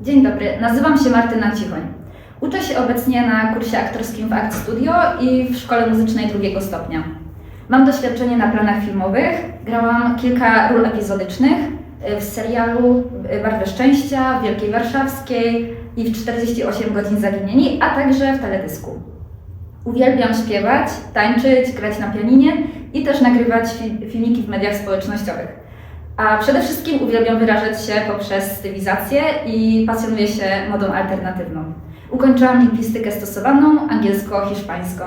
Dzień dobry, nazywam się Martyna Cichoń. Uczę się obecnie na kursie aktorskim w Act Studio i w Szkole Muzycznej drugiego stopnia. Mam doświadczenie na planach filmowych, grałam kilka ról epizodycznych y, w serialu y, Barwy Szczęścia, Wielkiej Warszawskiej i w 48 godzin Zaginieni, a także w teledysku. Uwielbiam śpiewać, tańczyć, grać na pianinie i też nagrywać fi- filmiki w mediach społecznościowych. A przede wszystkim uwielbiam wyrażać się poprzez stylizację i pasjonuję się modą alternatywną. Ukończyłam lingwistykę stosowaną, angielsko-hiszpańską.